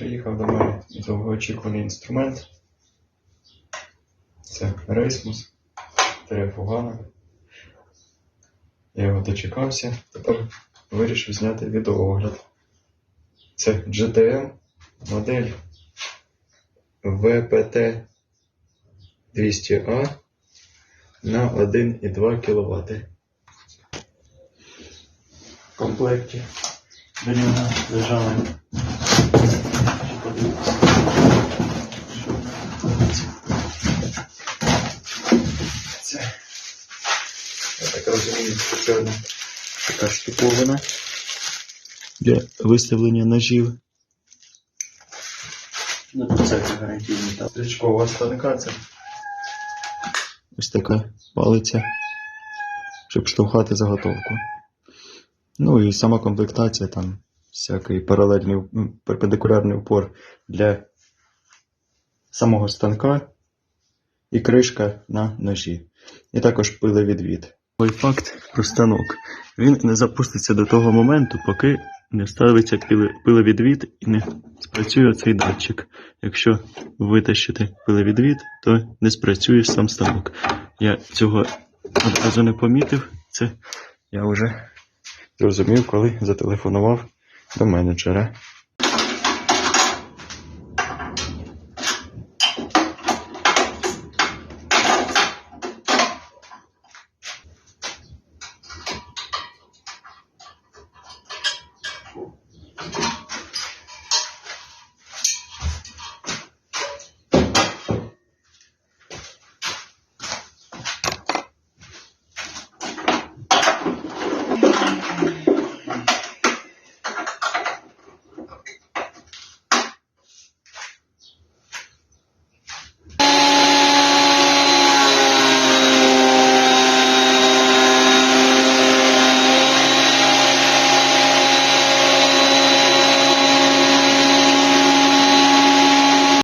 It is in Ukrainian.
приїхав до мене довгоочікуваний інструмент. Це Рейсмус Терефугана. Я його дочекався, тепер вирішив зняти відеоогляд. Це GTM модель VPT 200A на 1,2 кВт. В комплекті до нього лежали. Ще що. Це, я так розумію, така штуковина для виставлення ножів. Ну, це гарантійний та стрічкова станка це. Ось така палиця, щоб штовхати заготовку. Ну і сама комплектація там всякий паралельний перпендикулярний упор для самого станка і кришка на ножі. І також пиловідвід. Ой факт про станок. Він не запуститься до того моменту, поки не ставиться пили- пиловідвід і не спрацює цей датчик. Якщо витащити пиловідвід, то не спрацює сам станок. Я цього одразу не помітив. Це я вже зрозумів, коли зателефонував до менеджера.